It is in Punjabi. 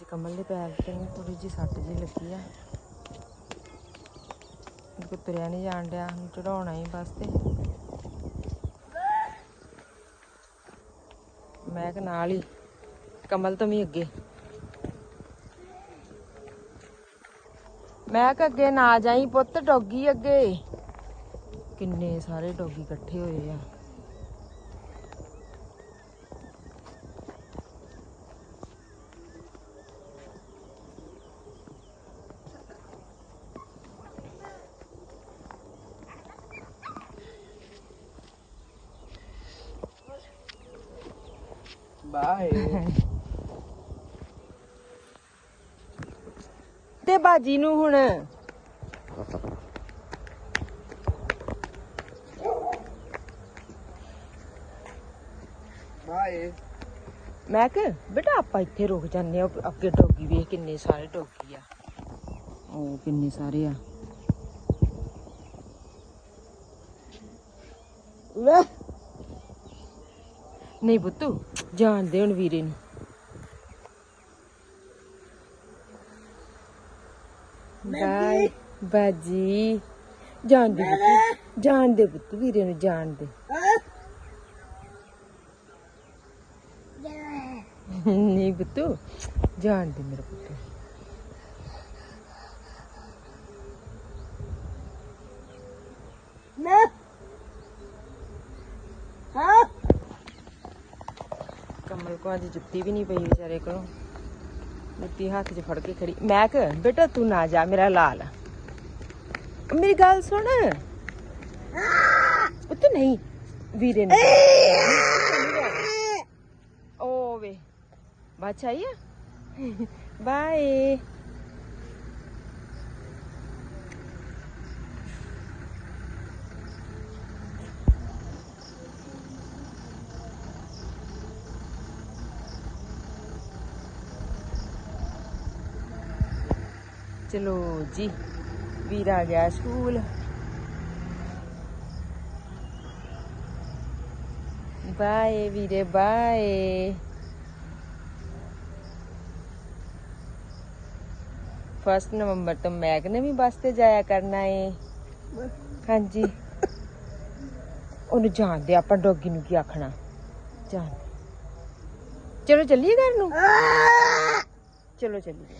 ਅੱਜ ਕਮਲ ਦੇ ਪੈਰ ਤੇ ਥੋੜੀ ਜਿਹੀ ਸੱਟ ਜਿਹੀ ਲੱਗੀ ਆ। ਕੋ ਤੁਰਿਆ ਨਹੀਂ ਜਾਣ ਡਿਆ ਹੁਣ ਚੜਾਉਣਾ ਹੀ ਬਸ ਤੇ। ਮੈਂ ਕਿ ਨਾਲ ਹੀ, ਕਮਲ ਤੋਂ ਵੀ ਅੱਗੇ। ਮੈਂ ਕਿ ਅੱਗੇ ਨਾ ਜਾਈ ਪੁੱਤ, ਡੋਗੀ ਅੱਗੇ। ਕਿੰਨੇ ਸਾਰੇ ਡੋਗੀ ਇਕੱਠੇ ਹੋਏ ਆ। ਬਾਏ। ਤੇ ਬਾਜੀ ਨੂੰ ਹੁਣ ਬਾਏ। ਮੈਂ ਕਿ ਬੇਟਾ ਆਪਾਂ ਇੱਥੇ ਰੁਕ ਜਾਂਦੇ ਆ ਅੱਗੇ ਡੋਗੀ ਵੇਖ ਕਿੰਨੇ ਸਾਰੇ ਡੋਗੀ ਆ। ਉਹ ਕਿੰਨੇ ਸਾਰੇ ਆ। ਲੈ। ਨਹੀਂ ਬੁੱਤੂ ਜਾਣਦੇ ਹੁਣ ਵੀਰੇ ਨੂੰ। ਬਾਈ ਬਾਜੀ। ਜਾਣਦੇ ਬੁੱਤੂ ਜਾਣਦੇ ਬੁੱਤੂ ਵੀਰੇ ਨੂੰ ਜਾਣਦੇ। ਨਹੀਂ ਬੁੱਤੂ ਜਾਣਦੇ ਮੇਰਾ ਪੁੱਤ। ਕਮਲ ਕੋ ਅੱਜ ਜੁੱਤੀ ਵੀ ਨਹੀਂ ਪਈ ਵਿਚਾਰੇ ਕੋਲੋਂ। ਜੁੱਤੀ ਹੱਥ 'ਚ ਫੜ ਕੇ ਖੜੀ। ਮੈਂ ਕਿ ਬੇਟਾ ਤੂੰ ਨਾ ਜਾ, ਮੇਰਾ ਲਾਲ ਮੇਰੀ ਗੱਲ ਸੁਣ। ਪੁੱਤ ਨਹੀਂ, ਵੀਰੇ ਨੇ। ਓ ਵੇ ਬਾਛਾ ਆਈ ਆ? ਬਾਏ। ਚਲੋ ਜੀ ਵੀਰ ਆ ਗਿਆ ਸਕੂਲ। ਬਾਏ ਵੀਰੇ ਬਾਏ। ਫਸਟ ਨਵੰਬਰ ਤੋਂ ਮੈਗ ਨੇ ਵੀ ਬੱਸ ਤੇ ਜਾਇਆ ਕਰਨਾ ਏ। ਹਾਂਜੀ। ਉਹਨੂੰ ਜਾਣਦੇ ਆਪਾਂ ਡੋਗੀ ਨੂੰ ਕੀ ਆਖਣਾ। ਜਾਣ ਚਲੋ ਚੱਲੀਏ ਘਰ ਨੂੰ? ਚਲੋ ਚੱਲੀਏ।